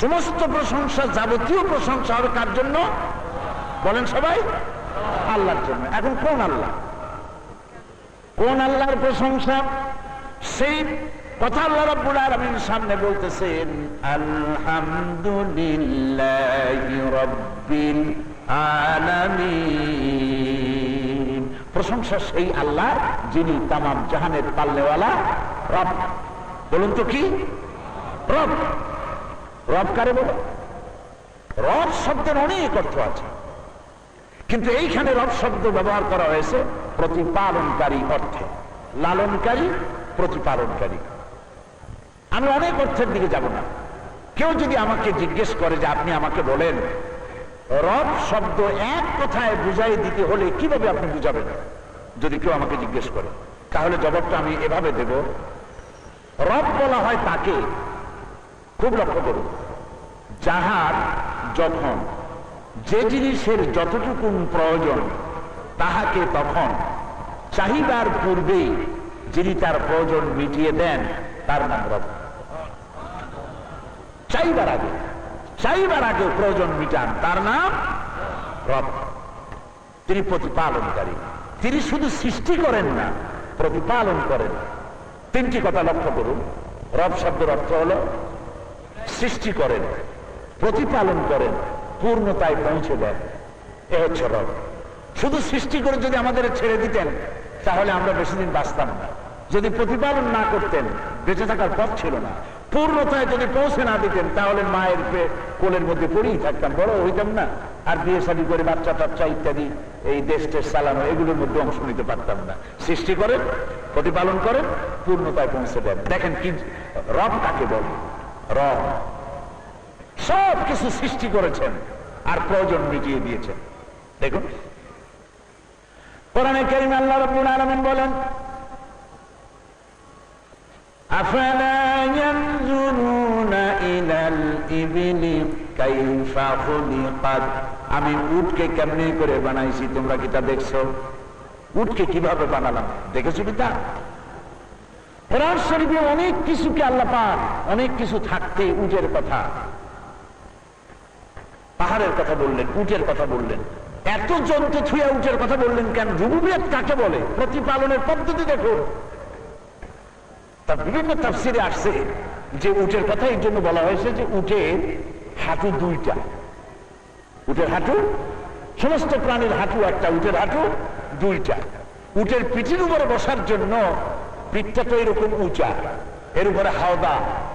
সমস্ত প্রশংসা, যাবতীয় প্রশংসা হবে কার জন্য? বলেন সবাই। আল্লাহর জন্য। এখন কোন আল্লাহ? কোন আল্লাহর প্রশংসা? সেই কথা আল্লাহ সামনে বলতেছেন, আলহামদুলিল্লাহি প্রশংসা সেই আল্লাহ যিনি তামাম জাহানের পাল্লেওয়ালা রব। বলুন তো কি? রব। রব কারে বলে। রব শব্দের অনেক অর্থ আছে। কিন্তু এইখানে রব শব্দ ব্যবহার করা হয়েছে প্রতিপালনকারী অর্থে। লালনকারী, প্রতিপালনকারী। আমি অনেক অর্থের দিকে যাব না। কেউ যদি আমাকে জিজ্ঞেস করে যে আপনি আমাকে বলেন, রব শব্দ এক কথায় বুঝাই দিতে হলে কীভাবে আপনি বুঝাবেন? যদি কেউ আমাকে জিজ্ঞেস করে, তাহলে জবাবটা আমি এভাবে দেব। রব বলা হয় তাকে খুব লক্ষ্য করুন। যাহার যখন যে জিনিসের যতটুকু প্রয়োজন, তাহাকে তখন চাহিদার পূর্বেই যিনি তার প্রয়োজন মিটিয়ে দেন, তার নাম রব। চাইবার আগে চাইবার আগে প্রয়োজন মিটান, তার নাম রব। তিনি প্রতিপালনকারী। তিনি শুধু সৃষ্টি করেন না, প্রতিপালন করেন। তিনটি কথা লক্ষ্য করুন। রব শব্দের অর্থ হলো সৃষ্টি করেন, প্রতিপালন করেন, পূর্ণতায় পৌঁছে দেন। এ হচ্ছে রব। শুধু সৃষ্টি করে যদি আমাদের ছেড়ে দিতেন, তাহলে আমরা বেশি দিন বাঁচতাম না। যদি প্রতিপালন না করতেন, বেঁচে থাকার পথ ছিল না। পূর্ণতায় যদি পৌঁছে না দিতেন, তাহলে মায়ের পে- কোলের মধ্যে পড়েই থাকতাম। বড় হইতাম না। আর বিয়ে শাদী করে বাচ্চা টাচ্চা ইত্যাদি, এই দেশ টেশ চালানো, এগুলোর মধ্যে অংশ নিতে পারতাম না। সৃষ্টি করেন, প্রতিপালন করেন, পূর্ণতায় পৌঁছে দেন। দেখেন কি রব কাকে বলে? রব সব কিছু সৃষ্টি করেছেন আর প্রয়োজন মিটিয়ে দিয়েছেন দেখুন কোরআনে কারীম আল্লাহ রাব্বুল আলামিন বলেন أفلا ينظرون إلى الإبل كيف خلقت আমি উটকে কেমনে করে বানাইছি তোমরা কি তা দেখছো উটকে কিভাবে বানালাম দেখেছো কি তা কোরআন শরীফে অনেক কিছুকে আল্লাহ পাক, অনেক কিছু থাকতে উটের কথা। পাহাড়ের কথা বললেন, উটের কথা বললেন। এত জন্তু থুয়া উটের কথা বললেন কেন? রুবুবিয়ত কাকে বলে? প্রতিপালনের পদ্ধতি দেখো তার বিভিন্ন তাফসিরে আসছে যে উটের কথা এই জন্য বলা হয়েছে যে উটের হাঁটু দুইটা। উটের হাঁটু, সমস্ত প্রাণীর হাঁটু একটা, উটের হাঁটু দুইটা। উটের পিঠের উপরে বসার জন্য পিঠটা তো এরকম উঁচা। এর উপরে হাওদা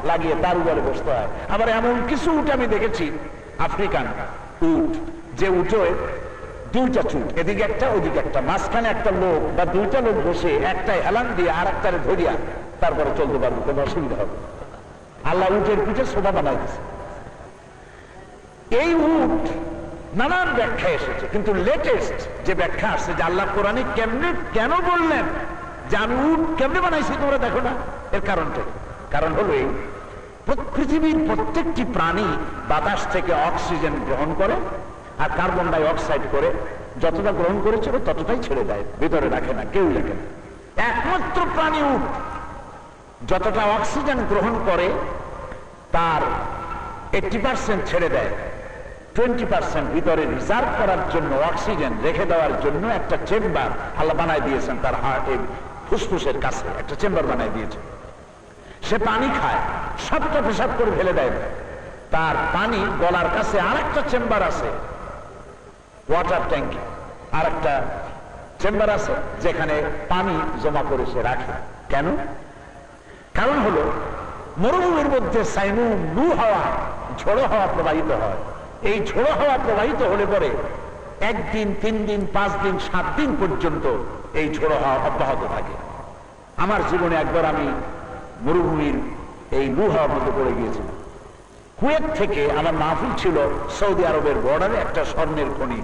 লাগিয়ে তার উপরে বসতে হয়। আবার এমন কিছু উট আমি দেখেছি, আফ্রিকান উঠ যে উঠে দুইটা চুট, এদিকে একটা, ওদিকে একটা। মাঝখানে একটা লোক বা দুইটা লোক বসে একটা হেলান দিয়ে আর একটারে ধরিয়া তারপরে চলতে পারবে, কোনো অসুবিধা হবে আল্লাহ উটের পিঠে শোভা বানাই দিছে এই উট নানান ব্যাখ্যা এসেছে, কিন্তু লেটেস্ট যে ব্যাখ্যা আসছে যে আল্লাহ কোরআনে কেমনে, কেন বললেন কেমনে বানাইছি তোমরা দেখো না? এর কারণটা কারণ হলো এই, পৃথিবীর প্রত্যেকটি প্রাণী বাতাস থেকে অক্সিজেন গ্রহণ করে আর কার্বন করে, যতটা গ্রহণ করেছিল ততটাই ছেড়ে দেয়, ভিতরে রাখে না কেউ রাখে না। একমাত্র প্রাণী যতটা অক্সিজেন গ্রহণ করে, তার এইটি পার্সেন্ট ছেড়ে দেয়। টোয়েন্টি পার্সেন্ট ভিতরে রিজার্ভ করার জন্য, অক্সিজেন রেখে দেওয়ার জন্য একটা চেম্বার আল্লাহ বানায় দিয়েছেন তার হার্ট ফুসফুসের কাছে একটা চেম্বার বানায় দিয়েছে। সে পানি খায় সবটা পেশাব করে ফেলে দেয়। তার পানি গলার কাছে আর একটা চেম্বার আছে ওয়াটার ট্যাঙ্কি আর একটা চেম্বার আছে যেখানে পানি জমা করে সে রাখে। কেন? কারণ হলো, মরুভূমির মধ্যে সাইনুন লু হাওয়া, ঝোড়ো হাওয়া প্রবাহিত হয়। এই ঝোড়ো হাওয়া প্রবাহিত হলে পরে একদিন তিন দিন পাঁচ দিন সাত দিন পর্যন্ত এই ঝোড়ো হাওয়া অব্যাহত থাকে। আমার জীবনে একবার আমি মরুভূমির এই লু হাওয়ার মধ্যে পড়ে গিয়েছিলাম। কুয়েত থেকে আমার মাহফিল ছিল সৌদি আরবের বর্ডারে একটা স্বর্ণের খনি।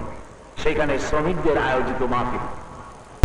সেখানে শ্রমিকদের আয়োজিত মাহফিল।